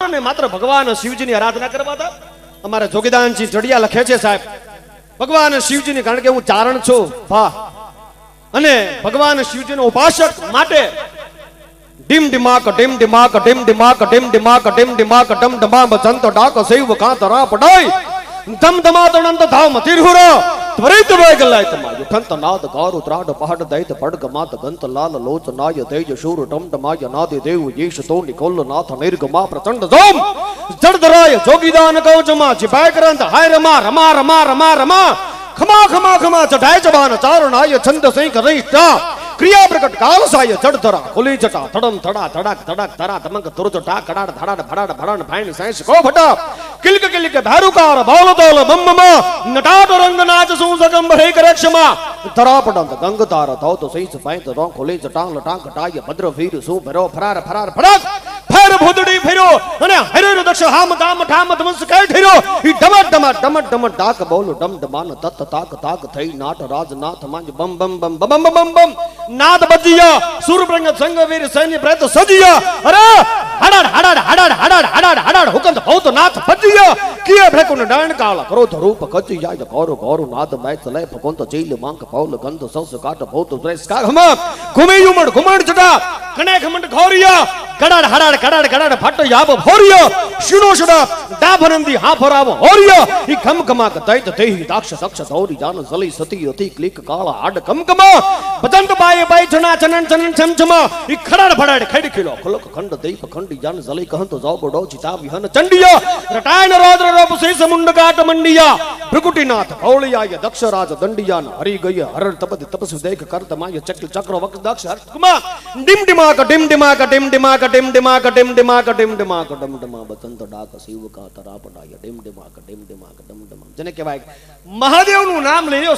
અને માત્ર ભગવાન શિવજીની આરાધના કરવા હતા? અમારે જોગીદાનજી જડિયા લખે છે સાહેબ, ભગવાન શિવજીની, કારણ કે હું ચારણ છું, વાહ. અને ભગવાન શિવજીનો ઉપાસક માટે ડીમ ડિમાક ડીમ ડિમાક ડીમ ડિમાક ડીમ ડિમાક ડીમ ડિમાક, ડમ ડમામ, જંત ડાક, સૈવ કાંતરા પડાય ધમ ધમા તણંત ધામ મતિરહુર ત્વરિત વેગ લાય તમાયો ખંત નાદ ગારુ ત્રાડ પહાડ દૈત પડગ માત ગંત લાલ લોચ નાય તેજ શૂર ટમ ટમાય નાદે દેવ યેશ તો નિકોલ નાથ નિર્ગમા પ્રચંડ જોમ જડધરાય જોગીદાન કવચમાં જીભાય કરંત હાય રમા રમા રમા રમા રમા ખમા ખમા ખમા ચઢાય જબાન ચારણાય છંદ સિંહ રહીતા ક્રિયા પ્રકટ કાલ સાય જડ ધરા ખુલી જટા થડમ થડા ધડાક ધડાક ધરા ધમક ધુર જટા કડાડ ધડાડ ભડાડ ભડાડ ભાઈન સાઈસ કો ભટા કિલક કિલક ભારુકાર બાલ દોલ બમ નટાટ રંગ નાચ સુ સગમ ભરે કરક્ષમા ધરાપડંત ધરા પડંત ગંગ તાર ધૌ તો સઈસ ફાઈ તો રોં ખુલી જટા લટાંગ કટાય ભદ્ર વીર સુ ભરો ફરાર ફરાર ફરાક ફેર ફેરો અને હરેરો દક્ષ હામ દામ ઠામ ધમસ કઈ ઠેરો? ઈ ડમટ ડમટ ડમટ ડમટ ડાક બોલો ડમ ડમાન તત તાક તાક થઈ નાટ રાજ નાથ માંજ બમ બમ બમ બમ બમ બમ બમ. નાદ બજીયા સુરપ્રંગ સંગવીર સૈન્ય પ્રેત સજીયા. અરે, હડાડ હડાડ હડાડ હડાડ હડાડ હડાડ હુકંત ભૌત નાથ ભજીયા. કિય ભેકુન ડાણ કાળ ક્રોધ રૂપ કચી જાય ગૌર ગૌર નાદ મેચ લય ફકોંત ચીલ માંક પૌલ ગંધ સંસ કાટ ભૌત દ્રેસ કા હમ ઘુમે યુમડ ઘુમડ જટા કણે ઘમંડ ખોરિયા કડાડ હડાડ કડાડ કડાડ, ફટ યાબ ભોરિયો. શીણો શડા ડાભનંદી હા ફરાવ હોરિયો. ઈ ખમ ખમા દૈત દેહી દાક્ષ સક્ષ, ધૌરી, જાન સલી સતી અતિ ક્લિક, કાળ, આડ કમ કમા બજંત બાય બાય જના ચનન ચનન છમ છમા ઈ ખડાડ ફડાડ ખેડ, ખીલો. ખલક, ખંડ, દૈપ, ખંડી, જાન સલી કહંત જાવ ગડો ચિતા વિહન ચંડિયા. રટાયન રોદ્ર, રૂપ, શેષ મુંડ કાટ મંડિયા. ભૃગુટીનાથ ભૌળિયાય દક્ષરાજ દંડિયાન હરી ગય હરર તપદ તપસ દેખ કરત માય ચક્ર ચક્ર વક દક્ષ હરકમા ડિમ ડિમાક ડિમ ડિમાક ડિમ ડિમાક ડિમ ડિમાક ડિમ ડિમાક ડિમ ડિમાક ડમ ડમા બતંત ડાક, શિવ કા તરા પડાય ડિમ ડિમાક ડિમ ડિમાક ડિમ ડમા જેને કહેવાય મહાદેવનું નામ લઈ લ્યો